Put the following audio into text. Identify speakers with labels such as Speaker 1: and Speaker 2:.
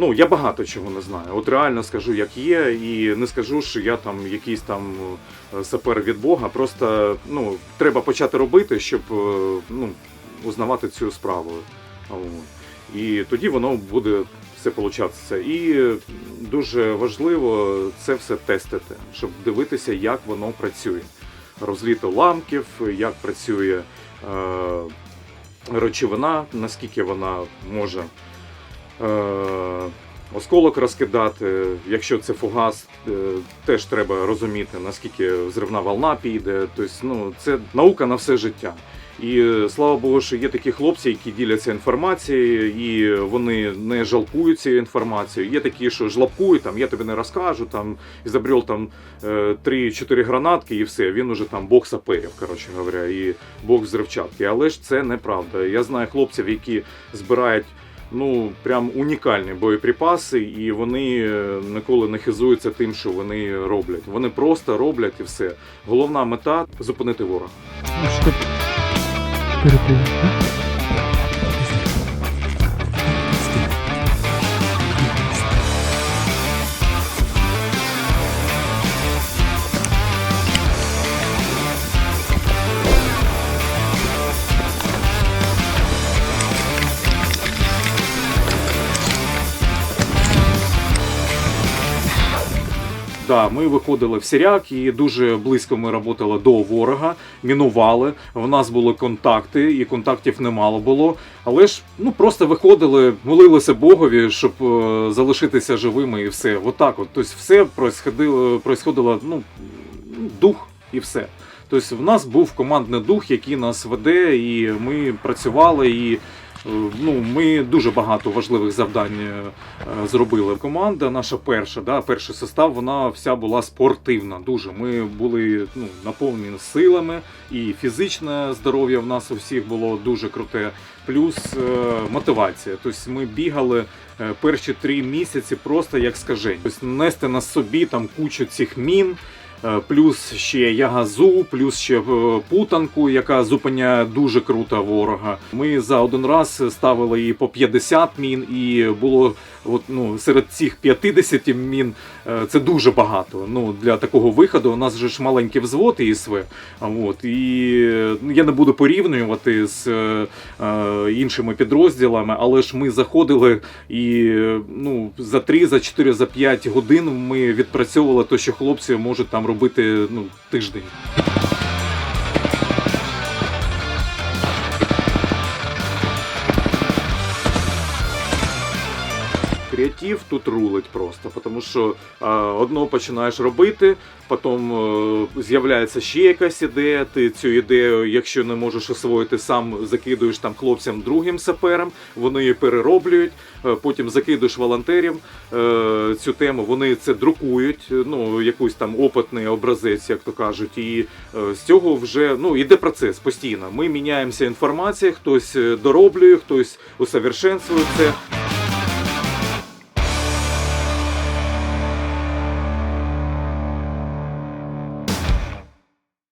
Speaker 1: Ну, я багато чого не знаю. От реально скажу, як є, і не скажу, що я там якийсь там е, сапер від Бога. Просто ну, треба почати робити, щоб е, ну, узнавати цю справу. І тоді воно буде все получатися. І дуже важливо це все тестити, щоб дивитися, як воно працює. Розліт уламків, як працює е, речовина, наскільки вона може осколок розкидати. Якщо це фугас, е, теж треба розуміти, наскільки зривна волна піде. Тобто, ну, це наука на все життя. І е, слава Богу, що є такі хлопці, які діляться інформацією, і вони не жалкують цією інформацією. Є такі, що жлобкують, там я тобі не розкажу, там ізобрел там е, 3-4 гранатки і все. Він уже там бог саперів, коротше говоря, і бог взривчатки. Але ж це неправда. Я знаю хлопців, які збирають. Ну, прям унікальні боєприпаси, і вони е, ніколи не хизуються тим, що вони роблять. Вони просто роблять і все. Головна мета зупинити ворога.
Speaker 2: Да?
Speaker 1: Ми виходили в Сіряк і дуже близько ми працювали до ворога, мінували. В нас були контакти, і контактів немало було. Але ж ну просто виходили, молилися Богові, щоб е, залишитися живими, і все. Отак, от. Тобто, все происходило, происходило, ну дух і все. Тобто, в нас був командний дух, який нас веде, і ми працювали і. Е, Ну, ми дуже багато важливих завдань е, зробили. Команда наша перша, да, перший состав, вона вся була спортивна. Дуже. Ми були ну, наповнені силами, і фізичне здоров'я в нас у всіх було дуже круте. Плюс е, мотивація. Тобто ми бігали перші три місяці просто як скажень. Тобто нести на собі там кучу цих мін. Е, Плюс ще ягазу, плюс ще е, путанку, яка зупиняє дуже круто ворога. Ми за один раз ставили і по 50 мін, і було от, ну, серед цих 50 мін е, це дуже багато. Ну, для такого виходу у нас же ж маленький взвод ІСВ. От, і ну, я не буду порівнювати з е, іншими підрозділами, але ж ми заходили і ну, за 3, за 4, за 5 годин ми відпрацьовували те, що хлопці можуть там робити ну, тиждень. Креатив тут рулить просто, тому що а, одного починаєш робити, потім е, з'являється ще якась ідея. Ти цю ідею, якщо не можеш освоїти сам, закидуєш там хлопцям другим саперам, вони її перероблюють, е, потім закидуєш волонтерів е, цю тему, вони це друкують, ну якийсь там опитний образець, як то кажуть, і е, з цього вже ну іде процес постійно. Ми міняємося інформацією, хтось е, дороблює, хтось усовершенствує це.